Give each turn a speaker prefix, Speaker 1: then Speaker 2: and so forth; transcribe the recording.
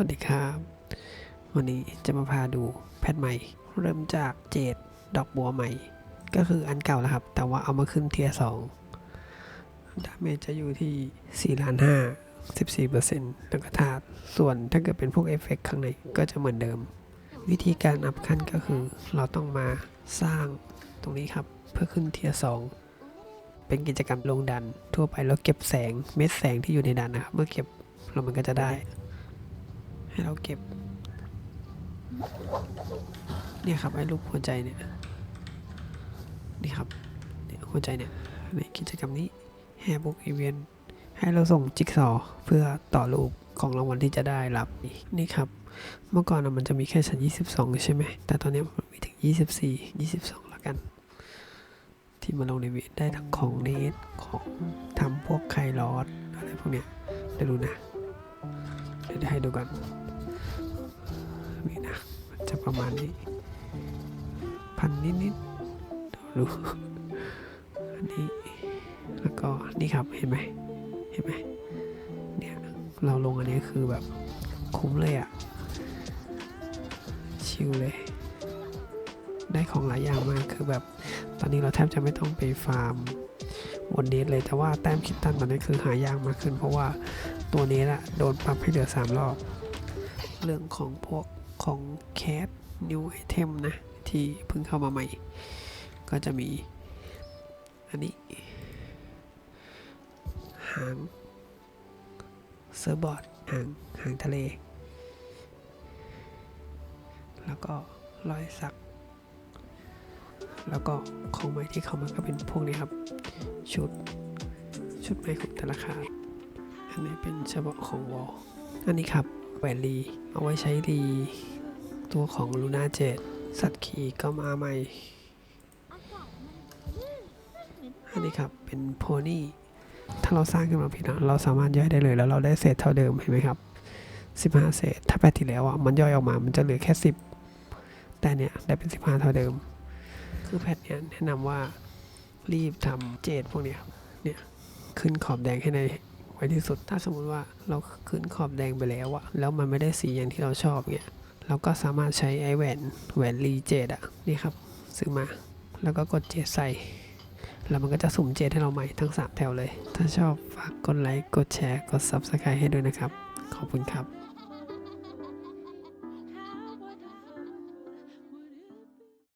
Speaker 1: วัสดีครับ วันนี้จะมาพาดูแพทใหม่ เริ่มจากเจดดอกบัวใหม่ ก็คืออันเก่าแล้วครับ แต่ว่าเอามาขึ้นเทียร์สองดาเมจจะอยู่ที่4ล้านห้า14เปอร์เซ็นต์แล้วก็ธาตุส่วนถ้าเกิดเป็นพวกเอฟเฟกต์ข้างในก็จะเหมือนเดิม วิธีการอัพขั้นก็คือ เราต้องมาสร้างตรงนี้ครับเพื่อขึ้นเทียร์สองเป็นกิจกรรมลงดันทั่วไปแล้วเก็บแสงเม็ดแสงที่อยู่ในดันนะครับ เมื่อเก็บเรามันก็จะได้ ให้เราเก็บ เนี่ยครับไอ้รูปหัวใจเนี่ย นี่ครับเนี่ยหัวใจเนี่ยในกิจกรรมนี้แฮบุ๊กอีเวนให้เราส่งจิ๊กซอว์เพื่อต่อรูปของรางวัลที่จะได้รับนี่นี่ครับ เมื่อก่อนนะมันจะมีแค่ชั้น 22 ใช่ไหม แต่ตอนนี้มันมีถึง 24 22 แล้วกัน ที่มาลงในเวีได้ทั้งของเนทของทำพวกไคลอสอะไรพวกเนี้ยเดี๋ยวดูนะ เดี๋ยวให้ดูกัน นี่นะมันจะประมาณนี้ พันนิดนิดๆดูอันนี้ แล้วก็นี่ครับเห็นไหมเห็นไหมเนี่ยเราลงอันนี้คือแบบคุ้มเลยอะ่ะชิลเลย ได้ของหลายอย่างมากคือแบบตอนนี้เราแทบจะไม่ต้องไปฟาร์มบนเนสเลยแต่ว่าแต้มคิดตันตอนนี้คือหายากมากขึ้น เพราะว่าตัวเนสอะโดนปรับให้เหลือ 3 รอบ เรื่องของพวก ของแคสนิวไอเทมนะ ที่เพิ่งเข้ามาใหม่ ก็จะมี อันนี้ หางเซอร์ฟบอร์ดหางหางทะเล แล้วก็รอยสัก แล้วก็ของใหม่ที่เข้ามาก็เป็นพวกนี้ครับ ชุด ชุดใหม่ของแต่ละคาอันนี้เป็นเฉพาะของวอลอันนี้ครับแหวนรีเอาไว้ใช้รี ตัวของลูน่าเจดสัตว์ขี่ก็มาใหม่ อันนี้ครับเป็นโพนี่ ถ้าเราสร้างขึ้นมาผิดอะเราสามารถย่อยได้เลยแล้วเราได้เศษเท่าเดิมเห็นไหมครับ15 เศษ ถ้าแปดที่แล้วอะมันย่อยออกมา มันจะเหลือแค่ 10 แต่เนี่ยได้เป็น 15 เท่าเดิม คือแพทเนี่ยแนะนำว่ารีบทำเจดพวกเนี้ยครับเนี่ยขึ้นขอบแดงให้ในไว้ที่สุด ถ้าสมมุติว่าเราขึ้นขอบแดงไปแล้วอะแล้วมันไม่ได้สีอย่างที่เราชอบเนี่ย เราก็สามารถใช้ไอแหวนแหวนรีเจดอะนี่ครับ ซื้อมาแล้วก็กดเจดใส่ แล้วมันก็จะสุ่มเจดให้เราใหม่ทั้ง 3 แถวเลย ถ้าชอบฝากกดไลค์ กดแชร์ กด Subscribe ให้ด้วยนะครับ ขอบคุณครับ